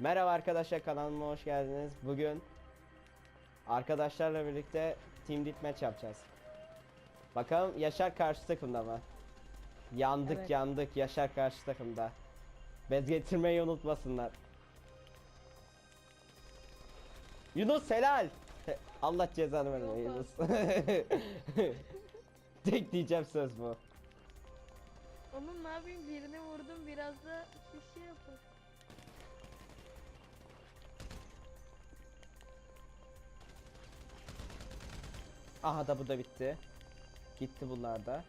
Merhaba arkadaşlar kanalıma hoş geldiniz. Bugün arkadaşlarla birlikte Team Deathmatch yapacağız. Bakalım Yaşar karşı takımda mı? Yandık Evet. yandık Yaşar karşı takımda. Bez getirmeyi unutmasınlar. Yunus helal. He- Allah cezanı vermeyin Yunus. Tek diyeceğim söz bu. Oğlum ne yapayım birini vurdum biraz da bir şey Aha da bu da bitti. Gitti bunlar da.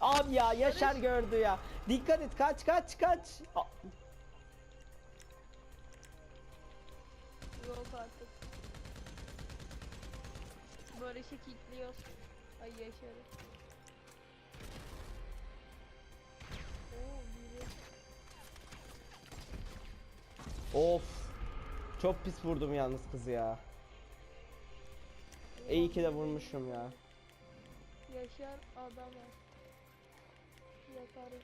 Abi ya Yaşar Barış. gördü ya. Dikkat et kaç kaç kaç. A- Yok artık. Barış'ı kilitliyoruz. Ay yaşarı. Oo biri. Of. Çok pis vurdum yalnız kızı ya. İyi ki de vurmuşum ya. Yaşar adam var. Yaparız.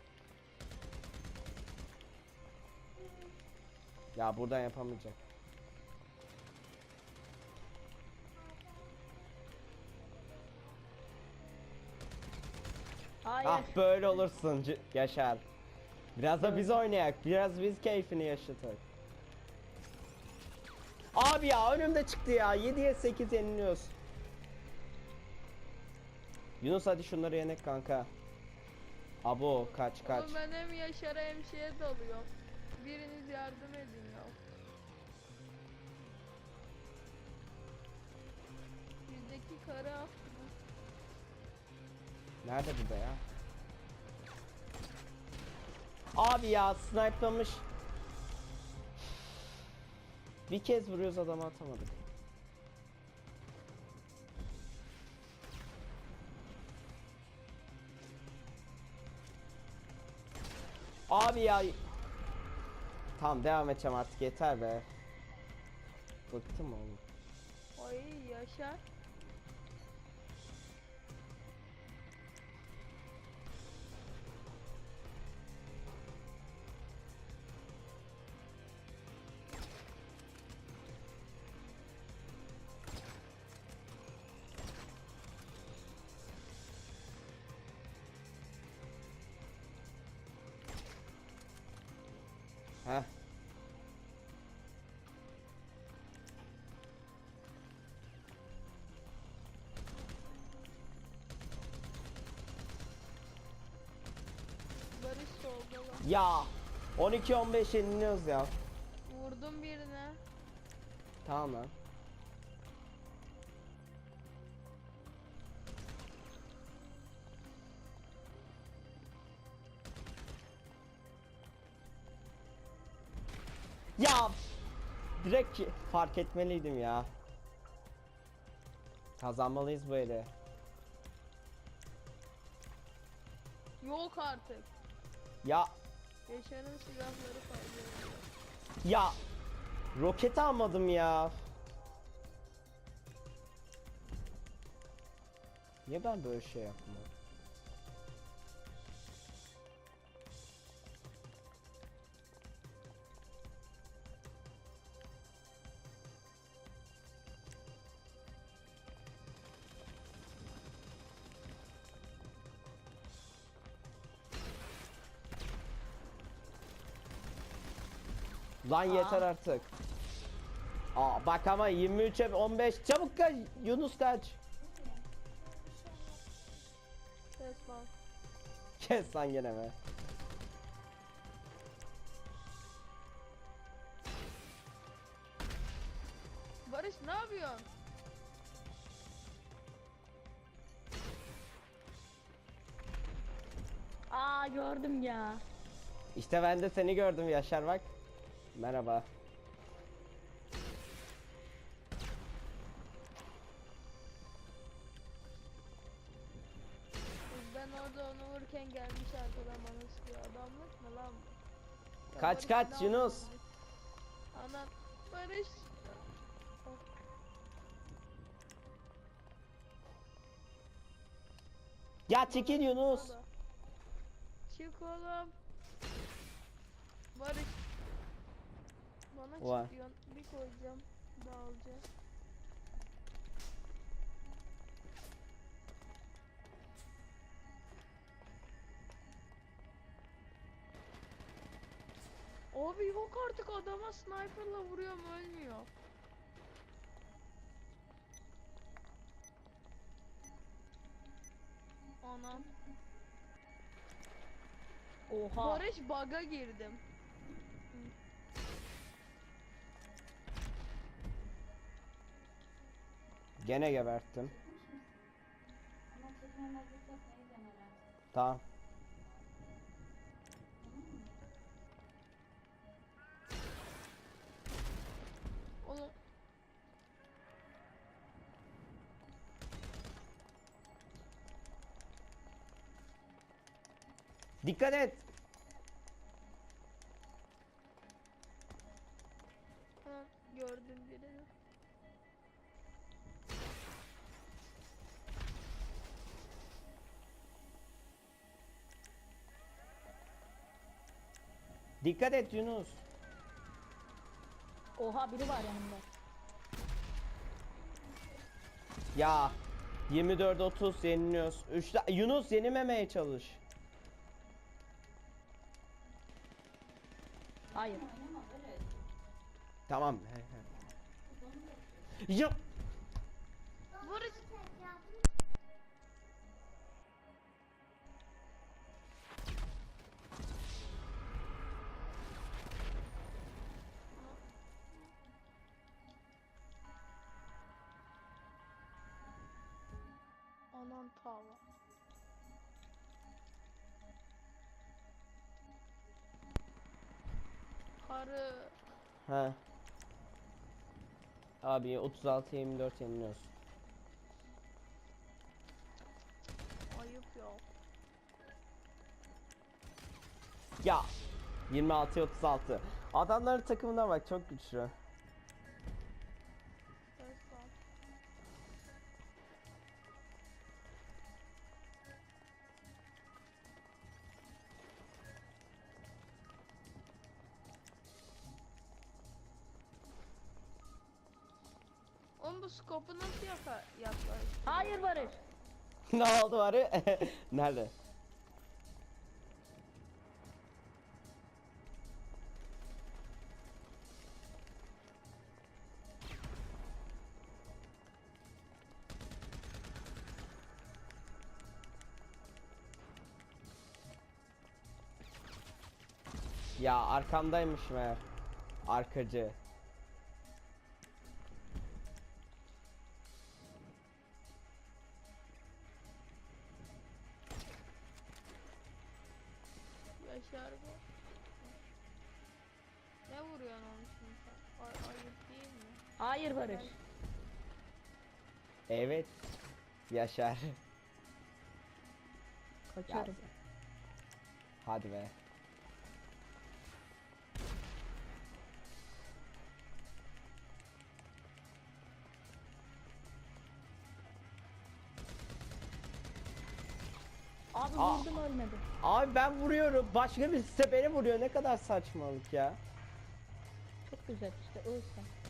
Ya buradan yapamayacak. Hayır. Ah böyle olursun C- Yaşar. Biraz da biz oynayak. Biraz biz keyfini yaşatak. Abi ya önümde çıktı ya. 7'ye 8 yeniliyoruz. Yunus hadi şunları yenek kanka. Abo kaç kaç. Oğlum ben hem Yaşar'a hem şeye dalıyorum. Biriniz yardım edin ya. Yüzdeki kara. Nerede burada ya? Abi ya snipe'lamış. Bir kez vuruyoruz adamı atamadık. Abi ya. Tamam devam edeceğim artık yeter be. Bıktım oğlum. Ay Yaşar. Heh. Barış solda lan. Ya 12-15 yeniliyoruz ya. Vurdum birine. Tamam lan. Direkt fark etmeliydim ya. Kazanmalıyız bu eli. Yok artık. Ya Yaşar'ın silahları fazla. ya roket almadım ya. Niye ben böyle şey yaptım? Lan yeter artık. Aa bak ama 23'e 15 çabuk kaç Yunus kaç. Ses var. Kes lan gene be. Barış ne yapıyorsun? Aa gördüm ya. İşte ben de seni gördüm Yaşar bak. Merhaba. Ben orada onu vururken gelmiş arkadan bana sıkıyor. Adamlık mı lan bu? Kaç, Barış, kaç, Yunus? yapıyorsun? Anam Barış. Ya çekil Yunus. Çık oğlum. Barış. Bana Var. çıkıyorsun. Bir koyacağım. Dağılacak. Abi yok artık adama sniperla vuruyorum ölmüyor. Anam. Oha. Barış bug'a girdim. Gene geberttim. Tamam. Onu Dikkat et. Dikkat et Yunus. Oha biri var yanımda. Ya 24 30 yeniliyoruz. 3 Yunus yenilmemeye çalış. Hayır. Tamam. Ya Barış Anan tava. Karı. Ha. Abi 36 24 yeniliyoruz. Ayıp ya. Ya 26 36. Adamların takımına bak çok güçlü. Bu skopu nasıl yaka yaklaş? Hayır Barış. ne oldu ya? Nerede? Ya arkamdaymış meğer. Arkacı. Hayır Barış. Evet. Yaşar. Kaçıyorum. Hadi be. Abi Aa. vurdum ölmedi. Abi ben vuruyorum. Başka de beni vuruyor. Ne kadar saçmalık ya. Çok güzel işte ölsen.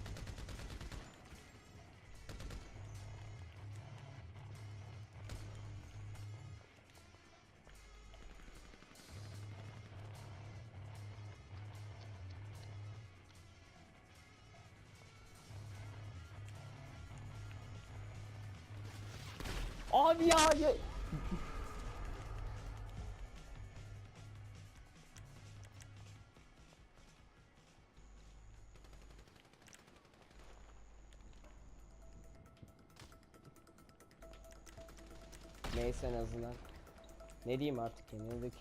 Abi ya. Neyse en azından. Ne diyeyim artık yenildik.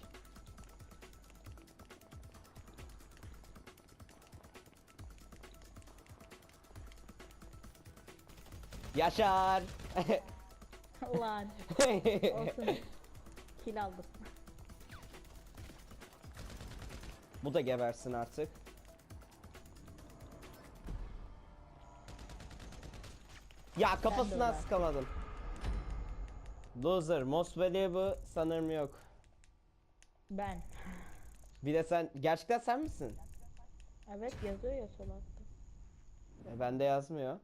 Yaşar. Ulan olsun. Kill aldım. Bu da gebersin artık. Ya kafasından sıkamadım. Loser, most valuable sanırım yok. Ben. Bir de sen, gerçekten sen misin? Evet yazıyor ya sol altta. E, bende yazmıyor.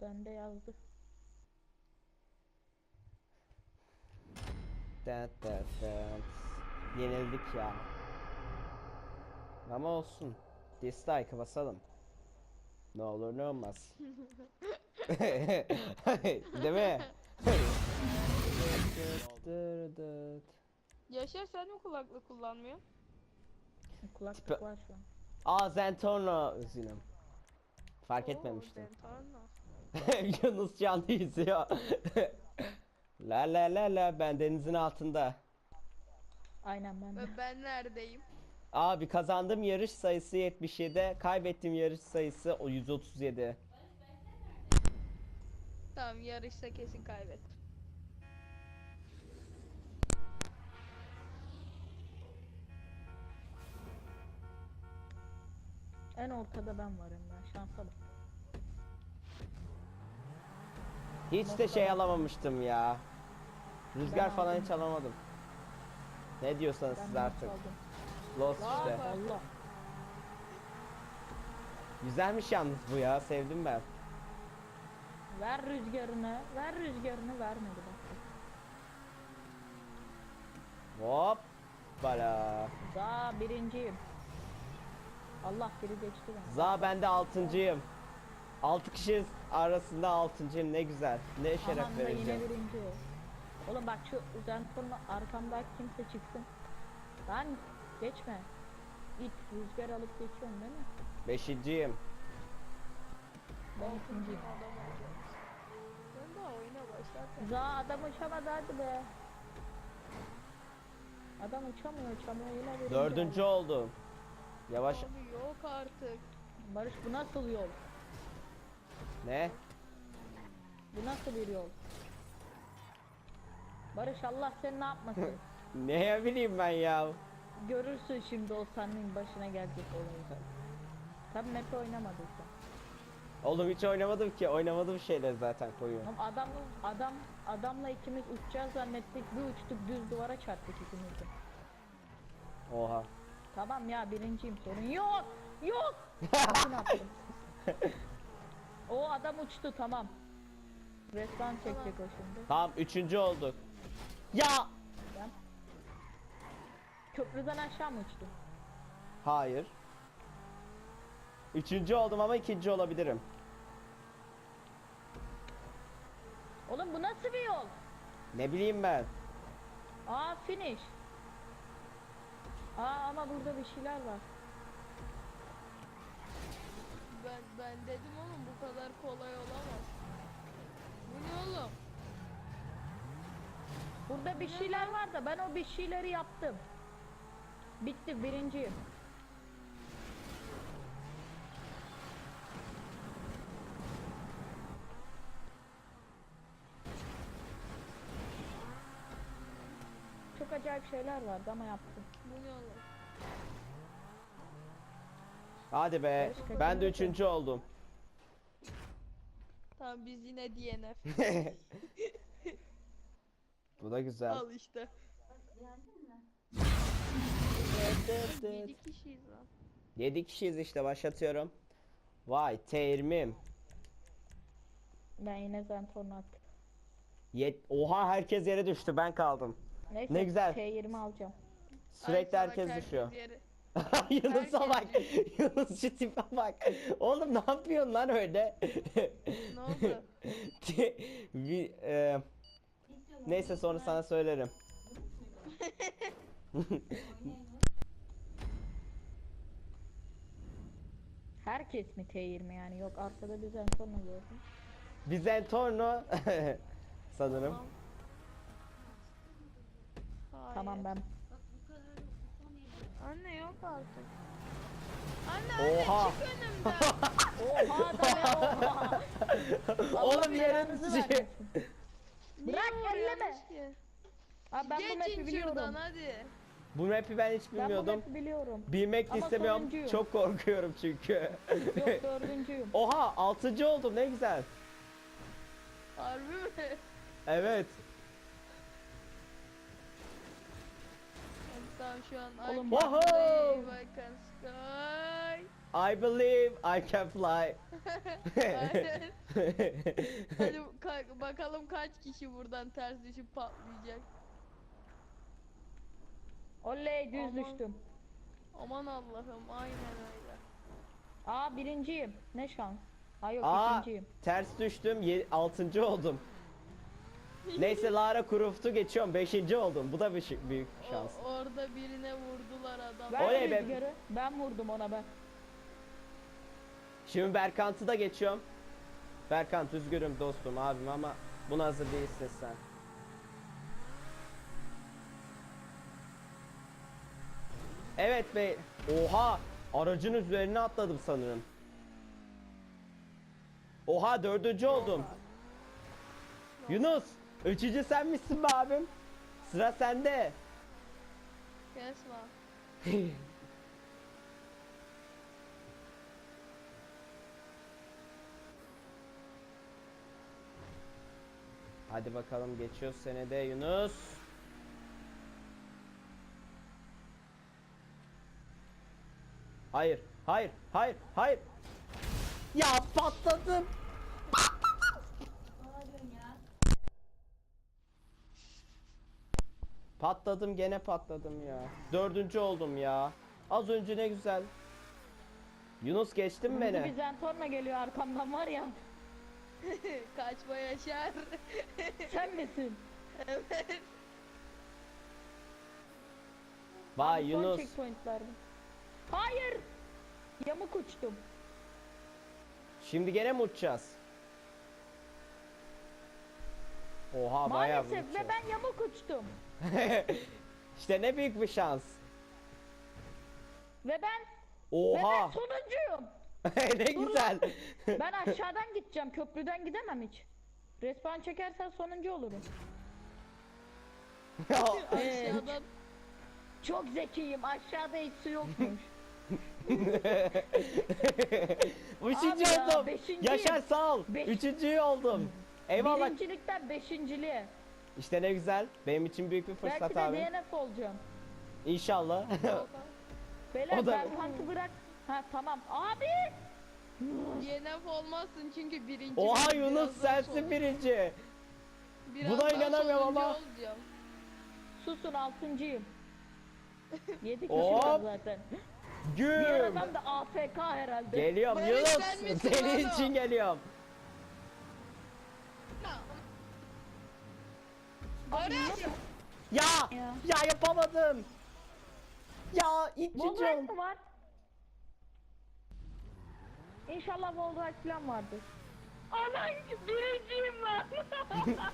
Bende yazdı. Dat. Yenildik ya. Ama olsun. Dislike basalım. Ne olur ne olmaz. Değil mi? Yaşar sen mi kulaklık kullanmıyorsun? Kulaklık Tipe- var şu an. Aa Zentorno üzgünüm. Fark Oo, etmemiştim. Zentorno. Yunus canlı yüzüyor. La la la la ben denizin altında. Aynen bende. Ve ben neredeyim? Abi kazandığım yarış sayısı 77, kaybettiğim yarış sayısı o 137. Tamam yarışta kesin kaybettim. En ortada ben varım ben. Şansa bak. Hiç de şey alamamıştım ya. Rüzgar Ben falan aldım. hiç alamadım. Ne diyorsanız Ben siz artık. aldım? Lost işte. Allah. Güzelmiş yalnız bu ya sevdim ben. Ver rüzgarını. Ver rüzgarını vermedi bak. Hop. Bala. Za birinciyim. Allah biri geçti beni. Za ben de altıncıyım. Altı kişi arasında altıncıyım ne güzel. Ne şeref Aman da yine vereceğim. birinci. Oğlum bak şu Zentor'un arkamdaki kimse çıksın. Ben geçme. İt rüzgar alıp geçiyorsun değil mi? Beşinciyim. Ben ikinciyim. Ben daha oyuna başlarken. Za adam uçamadı hadi be. Adam uçamıyor uçamıyor yine birinci Dördüncü oldu. oldum. Yavaş. Abi yok artık. Barış bu nasıl yol? Ne? Bu nasıl bir yol? Barış Allah seni ne yapmasın? Ne bileyim ben ya. Görürsün şimdi o senin başına gelecek olayı. Tabi map oynamadıysan. Oğlum hiç oynamadım ki. Oynamadığım şeyler zaten koyuyorum. Ama adam, adam, adamla ikimiz uçacağız zannettik bir uçtuk düz duvara çarptık ikimiz de. Oha. Tamam ya birinciyim sorun yok yok. Bakın attım. o adam uçtu tamam. Resmen çekecek o şimdi. Tamam üçüncü olduk. Ya. Ben... Köprüden aşağı mı uçtu? Hayır. Üçüncü oldum ama ikinci olabilirim. Oğlum bu nasıl bir yol? Ne bileyim ben. Aa finish. Aa ama burada bir şeyler var. Ben ben dedim oğlum bu kadar kolay olamaz. Bu ne oğlum? Burada bir şeyler var da ben o bir şeyleri yaptım. Bitti birinciyim. Çok acayip şeyler vardı ama yaptım. Bu ne oğlum? Hadi be. Başka Ben de üçüncü oldum. Tamam biz yine DNF. Bu da güzel. Al işte. 7 kişiyiz lan. 7 kişiyiz işte başlatıyorum. Vay teğirmim. Ben yine Zentorno attım. Yet Oha herkes yere düştü ben kaldım. Neyse Ne güzel. T20 alacağım. Sürekli Ay, salak herkes düşüyor. yeri. Yunus'a bak. Yunus şu tipe bak. Oğlum ne yapıyorsun lan öyle? Ne oldu? Bir, e, neyse sonra sana söylerim. Herkes mi T20 yani? Yok arkada bir Zentorno gördüm. Bizentorno sanırım. Hayır. Tamam ben. Anne yok artık. Anne anne Oha. çık önümden. Oha da oha. Oğlum yerin vermesin. Bırak, elleme. Abi ben bu map'i Geçin biliyorum. hadi. Bu map'i ben hiç Ben bu bilmiyordum. map'i biliyorum. Bilmek Ama istemiyorum. sonuncuyum. Çok korkuyorum çünkü. Yok dördüncüyüm. Oha altıncı oldum ne güzel. Harbi mi? Evet. Tamam şu an Oğlum, Oğlum, Wow. bakın. I believe I can fly. Aynen. Hadi ka- bakalım kaç kişi buradan ters düşüp patlayacak. Oley düz Aman. düştüm. Aman Allah'ım aynen öyle. Aa birinciyim. Ne şans. Ha yok Aa ikinciyim. ters düştüm. 6. oldum. Neyse Lara Croft'u geçiyorum. 5. oldum. Bu da bir büyük O- şans. orada birine vurdular adam. Ver Oley be. rüzgarı. Ben vurdum ona ben. Şimdi Berkant'ı da geçiyorum. Berkant üzgünüm dostum abim ama buna hazır değilsin sen. Evet bey. Oha! Aracın üzerine atladım sanırım. Oha dördüncü oldum. Yunus! Üçüncü sen misin be abim? Sıra sende. Kes lan. Hadi bakalım geçiyoruz senede Yunus. Hayır, hayır, hayır, hayır. Ya patladım. Patladım gene patladım ya. Dördüncü oldum ya. Az önce ne güzel. Yunus geçtin mi Hızlı bir beni? zentorna geliyor arkamdan var ya. Kaçma yaşar. Sen misin? evet. Vay Abi Son Yunus. Hayır. Yamuk uçtum. Şimdi gene mi uçacağız? Oha bayağı bir Maalesef ve ben yamuk uçtum. işte ne büyük bir şans. Ve ben ve ben Oha. sonuncuyum. ne güzel. Ben aşağıdan gideceğim. Köprüden gidemem hiç. Respawn çekersen sonuncu olurum. Aşağıdan Çok zekiyim. Aşağıda hiç su yokmuş. Üçüncü Abi ya, oldum. beşinciyim. Yaşar sağ ol. Beş- Üçüncü oldum. Eyvallah. Birincilikten beşinciliğe. İşte ne güzel. Benim için büyük bir fırsat Belki de abi. DNF olacağım. İnşallah. Beyler O da- ben tankı bırak. Ha tamam. Abi. DNF olmazsın çünkü birinci. Oha Yunus sensin birinci. Buna inanamıyorum ama. olacağım. Susun altıncıyım. Yedi kişi Hop. zaten. Diğer Güm. adam da AFK herhalde. Geliyorum Barış, Yunus. sen misin Senin oğlum? için geliyorum. Barış! Ya. Ya. Ya yapamadım. Ya çocuğum. mi var? İnşallah Volrite falan vardır. Anan birinciyim lan.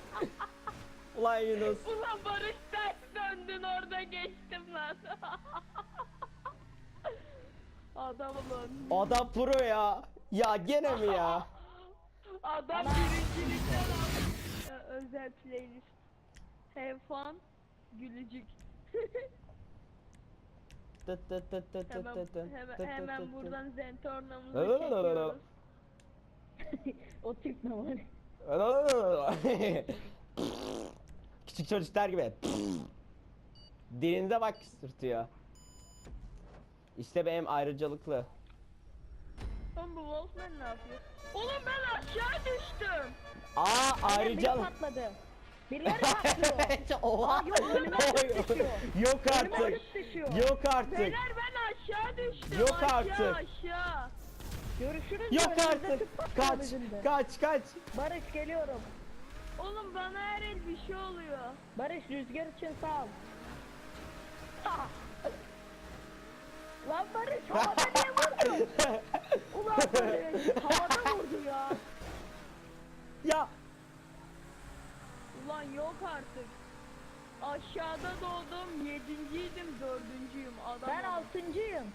Ulan Yunus. Ulan Barış ters döndün orada geçtim lan. Adam ulan. Adam pro ya. Ya gene mi ya? Adam birincilikten almış. Özel playlist. Have fun. Gülücük. Tıt tıt tıt tıt tıt hemen, tıt tıt hemen, tıt hemen tıt tıt. buradan zentornamızı Lalalala. çekiyoruz. o tip ne var? Küçük çocuklar gibi. Dilinde bak sırtıyor. İşte benim ayrıcalıklı. Oğlum bu Wolfman ne yapıyor? Oğlum ben aşağı düştüm. Aa Aynen, biri ayrıcalık. patladı. Birileri patlıyor. Oha. Aa, yok, önüme atıp düşüyor. Yok Önüme artık. atıp düşüyor. Yok artık. Beyler ben aşağı düştüm. Yok aşağı, artık. aşağı. Görüşürüz. Yok önümüzde artık. tüp patlıyor Kaç. de. Kaç kaç. Barış geliyorum. Oğlum bana her el bir şey oluyor. Barış rüzgar için sağ ol. Ah! Lan Barış havada niye vurdun? Ulan Barış havada vurdu ya. Ya. Ulan yok artık. Aşağıda doğdum, yedinciydim, dördüncüyüm. Adam Ben altıncıyım.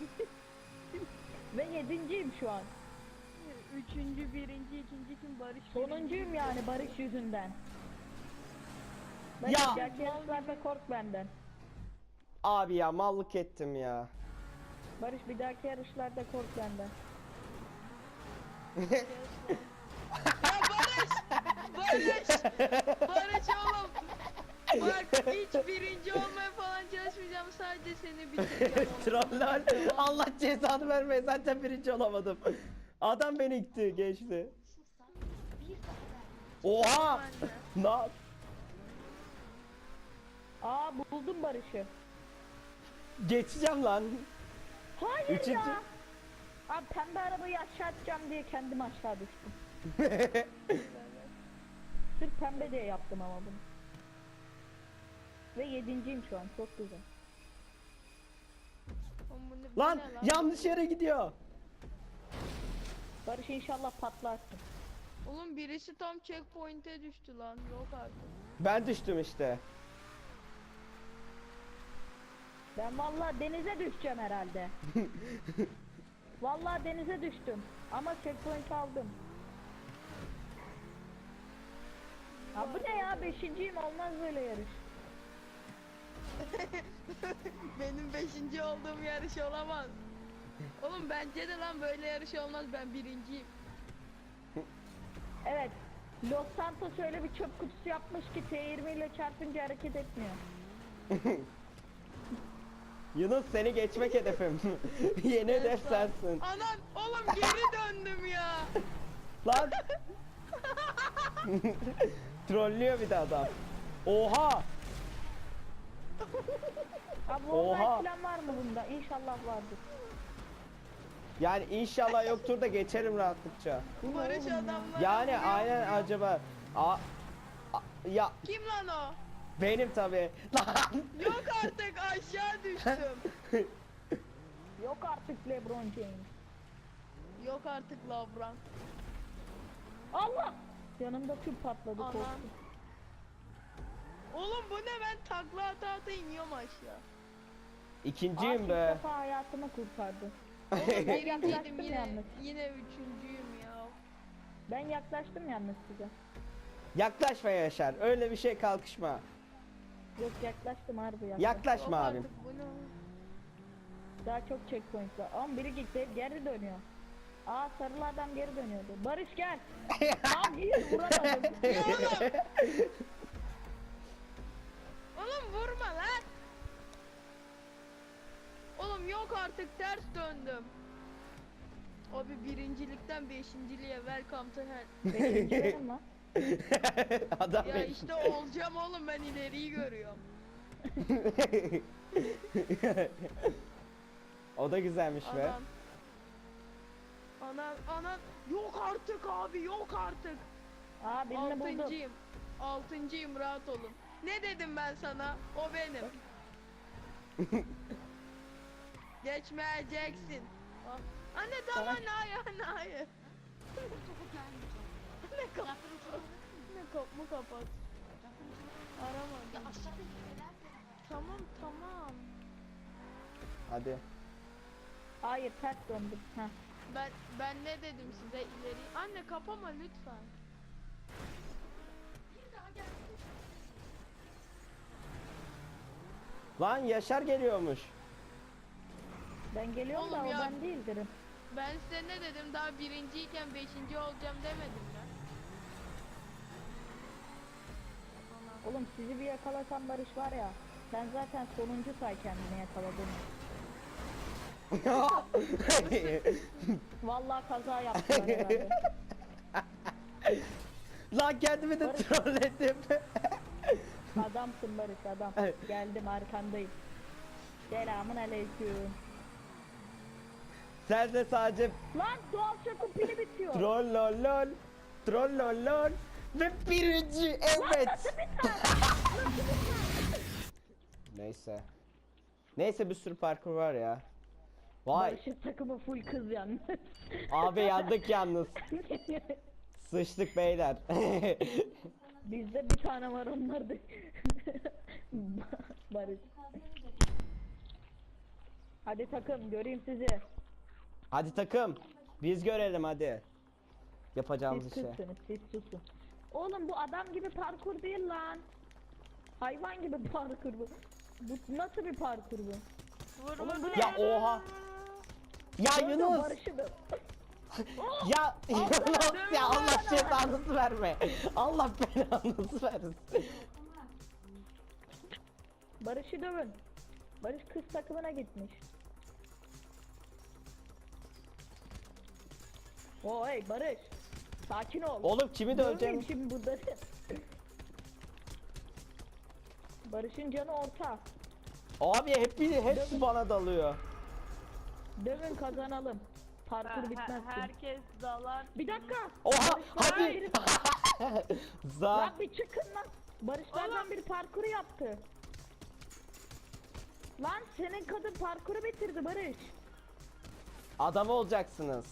Ve yedinciyim şu an. Üçüncü, birinci, ikinci kim? Barış birinci. Sonuncuyum yani Barış yüzünden. Ya! Barış gerçek yarışlarda kork benden. Abi ya mallık ettim ya. Barış bir dahaki yarışlarda kork benden. Barış! Barış! Barış oğlum! Bak hiç birinci olmaya falan çalışmayacağım. Sadece seni bitireceğim. Troller. Allah cezanı vermeye zaten birinci olamadım. Adam beni itti geçti. Oha! Ne yap- Aa buldum Barış'ı. Geçeceğim lan. Hayır Üçüncü- ya. Abi pembe arabayı aşağı atacağım diye kendim aşağı düştüm. Sırf pembe diye yaptım ama bunu. Ve yedinciyim şu an çok güzel. Oğlum bu ne- bu lan ne yanlış yere gidiyor. Barış inşallah patlarsın. Oğlum birisi tam checkpoint'e düştü lan. Yok artık. Ben düştüm işte. Ben vallahi denize düşeceğim herhalde. vallahi denize düştüm. Ama checkpoint aldım. Ha bu ne ya? Beşinciyim olmaz böyle yarış. Benim beşinci olduğum yarış olamaz. Oğlum bence de lan böyle yarış olmaz. Ben birinciyim. Evet. Los Santos öyle bir çöp kutusu yapmış ki T20 ile çarpınca hareket etmiyor. Yunus seni geçmek hedefim. Yeni hedef sensin. Anan oğlum geri döndüm ya. Lan. Trollüyor bir de adam. Oha! Abi Oha. online falan var mı bunda? İnşallah vardır. Yani inşallah yoktur da geçerim rahatlıkça. Barış adamlar. Yani aynen acaba. A, a- ya Kim lan o? benim tabi. Lan. Yok artık aşağı düştüm. Yok artık LeBron James. Yok artık Labran. Allah! Yanımda tüp patladı Aman. korktum. Oğlum bu ne ben takla ata ata iniyorum aşağı. İkinciyim Aşık be. defa hayatımı kurtardı. Oğlum birinciydim Yaklaştım yine. yalnız. Yine üçüncüyüm ya. Ben yaklaştım yalnız size. Yaklaşma Yaşar. Öyle bir şey kalkışma. Yok yaklaştım harbi yaklaştım. Yaklaşma Yok abim. artık bu ne oğlum? Daha çok checkpoint var. Ama biri gitti geri dönüyor. Aa sarılı adam geri dönüyordu. Barış gel. Gir vuramadım. Oğlum vurma lan. Oğlum yok artık ters döndüm. Abi birincilikten beşinciliğe welcome to hell. Lan. adam Ya işte olacağım oğlum ben ileriyi görüyorum. o da güzelmiş be. Anam. Anam yok artık abi yok artık. Aa birini buldum. Altıncıyım. Altıncıyım rahat olun. Ne dedim ben sana? O benim. Geçmeyeceksin. Ah. Anne tamam anne hayır anne hayır. Anne kap. Anne kapımı kapat. Aramadım. Tamam tamam. Hadi. Hayır ters döndüm. Heh. Ben ben ne dedim size ileri? Anne kapama lütfen. Lan Yaşar geliyormuş. Ben geliyorum da Oğlum o ya. ben değildirim. Ben size ne dedim? Daha birinciyken beşinci olacağım demedim ya. Oğlum sizi bir yakalasam Barış var ya. Sen zaten sonuncu say kendini yakaladın. Vallahi kaza yaptılar herhalde. Lan kendimi de Barış. trolledim. Adamsın Barış adam. Evet. Geldim arkandayım. Selamun aleyküm. Sen de sadece Lan doğal çakı pili bitiyor. troll lol lol. Troll lol lol. Ve birinci evet. Neyse. Neyse bir sürü parkur var ya. Vay Barış'ın takımı full kız yalnız. abi yandık yalnız. Sıçtık beyler. Bizde bir tane var onlar da. Barış. Hadi takım göreyim sizi. hadi takım. Biz görelim hadi. Yapacağımız Siz işe. kızsınız siz susun. Oğlum bu adam gibi parkur değil lan. Hayvan gibi parkur bu. Bu nasıl bir parkur bu? Vur Oğlum vur bu? Ya oha. Ya Yunus. Ya Yunus ya Allah cezanızı verme. Allah belanızı versin. Barış'ı dövün. Barış kız takımına gitmiş. Oy Barış. Sakin ol. Oğlum kimi döveceğim? Şimdi burada. Barış'ın canı orta. Abi hep hepsi bana dalıyor. Dövün kazanalım. Parkur bitmez. herkes dalar. Bir dakika. Oha hadi. Za. Lan bir çıkın lan. Barışlardan bir parkuru yaptı. Lan senin kadın parkuru bitirdi Barış. Adam olacaksınız.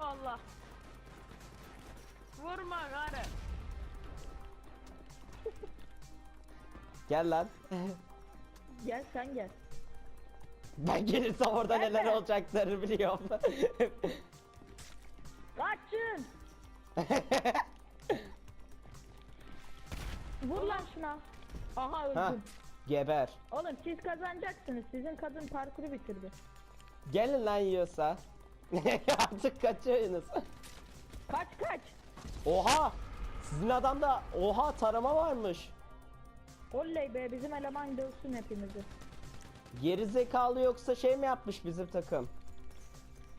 Allah. Vurma karı. Gel lan. Gel sen gel. Ben gelirsem orada neler Nerede? olacaklarını biliyorum. Kaçın. Vur lan şuna. Aha öldüm. ha, geber. Oğlum siz kazanacaksınız. Sizin kadın parkuru bitirdi. Gelin lan yiyorsa. Artık kaçıyorsunuz. Kaç kaç. Oha! Sizin adamda oha tarama varmış. Oley be bizim eleman dövsün hepimizi. Geri zekalı yoksa şey mi yapmış bizim takım?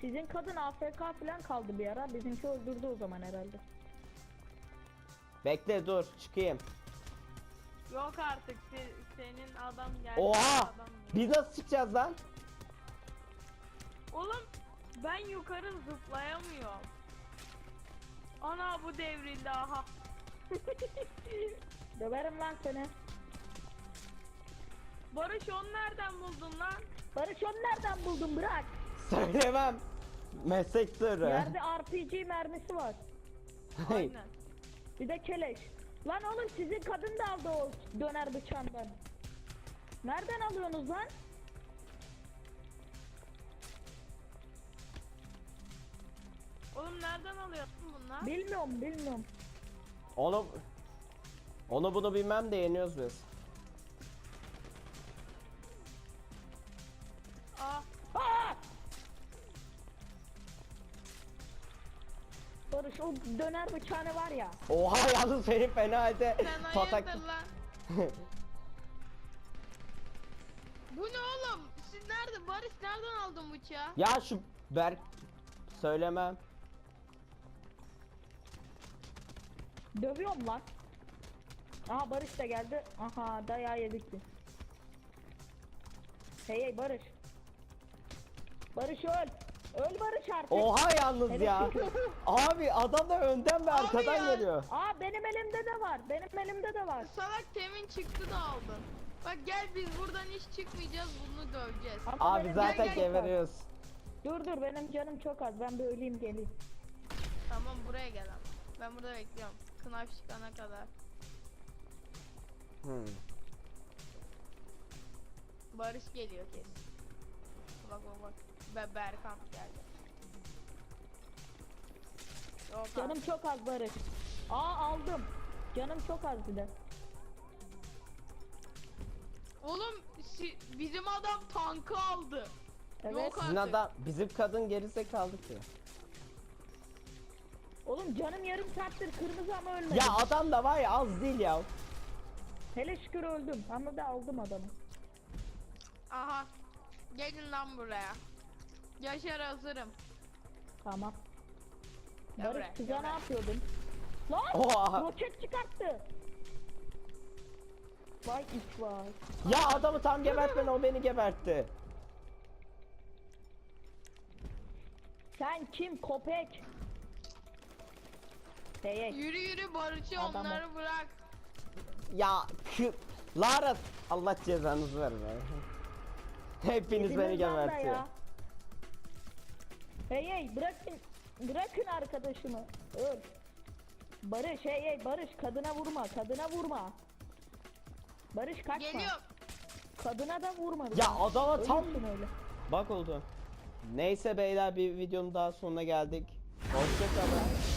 Sizin kadın AFK falan kaldı bir ara. Bizimki öldürdü o zaman herhalde. Bekle dur çıkayım. Yok artık se- senin adam geldi. Oha! adam geldi. Biz nasıl çıkacağız lan? Oğlum ben yukarı zıplayamıyorum. Ana bu devrildi aha. Döverim lan seni. Barış onu nereden buldun lan? Barış onu nereden buldun bırak. Söylemem. Meslek sırrı. Yerde RPG mermisi var. Aynen. Bir de keleş. Lan oğlum sizin kadın da aldı o döner bıçağından. Nereden alıyorsunuz lan? Oğlum nereden alıyorsun bunlar? Bilmiyorum bilmiyorum. Onu onu bunu bilmem de yeniyoruz biz. Döner bıçağını var ya. Oha yalnız benim fena halde sen patak. hayırdır lan? Bu ne oğlum? Siz nerede? Barış nereden aldın bıçağı? ya şu Berk söylemem. Dövüyorum lan. Aha Barış da geldi. Aha dayağı yedik biz. Hey hey Barış. Barış öl. Öl Barış artık. Oha yalnız Evet. ya. Abi adam da önden ve Abi arkadan ya. geliyor. Aa benim elimde de var. Benim elimde de var. Salak temin çıktı da aldın. Bak gel biz buradan hiç çıkmayacağız bunu döveceğiz. Ama Abi benim zaten az. geberiyoruz. Dur dur benim canım çok az. Ben bir öleyim geleyim. Tamam buraya gel ama. Ben burada bekliyorum. Knife çıkana kadar. Hmm. Barış geliyor kesin. Bak bak bak. Be Berkan geldi. Yok Canım abi. çok az Barış. Aa aldım. Canım çok az bir de. Oğlum si- bizim adam tankı aldı. Evet. Yok Sizin artık. adam bizim kadın geride kaldı ki. Oğlum canım yarım saattir kırmızı ama ölmedi. Ya adam da var ya az değil ya. Hele şükür öldüm. Ama da aldım adamı. Aha. Gelin lan buraya. Yaşar hazırım. Tamam. Gel Barış buraya, gel ne buraya. yapıyordun? Lan! Oha. Roket çıkarttı. Vay iç vay. Ya adamı tam gebertmen o beni gebertti. Sen kim köpek? Hey hey. Yürü yürü Barış'ı Adamı. onları bırak. Ya kı... Lara Allah cezanızı verme. Hepiniz beni da gebertiyor. ya. Hey hey bırakın bırakın arkadaşımı. Öl. Barış hey hey Barış kadına vurma kadına vurma. Barış kaçma. Geliyor. Kadına da vurma. Ya adama tam öyle. bak oldu. Neyse beyler bir videonun daha sonuna geldik. Hoşçakalın.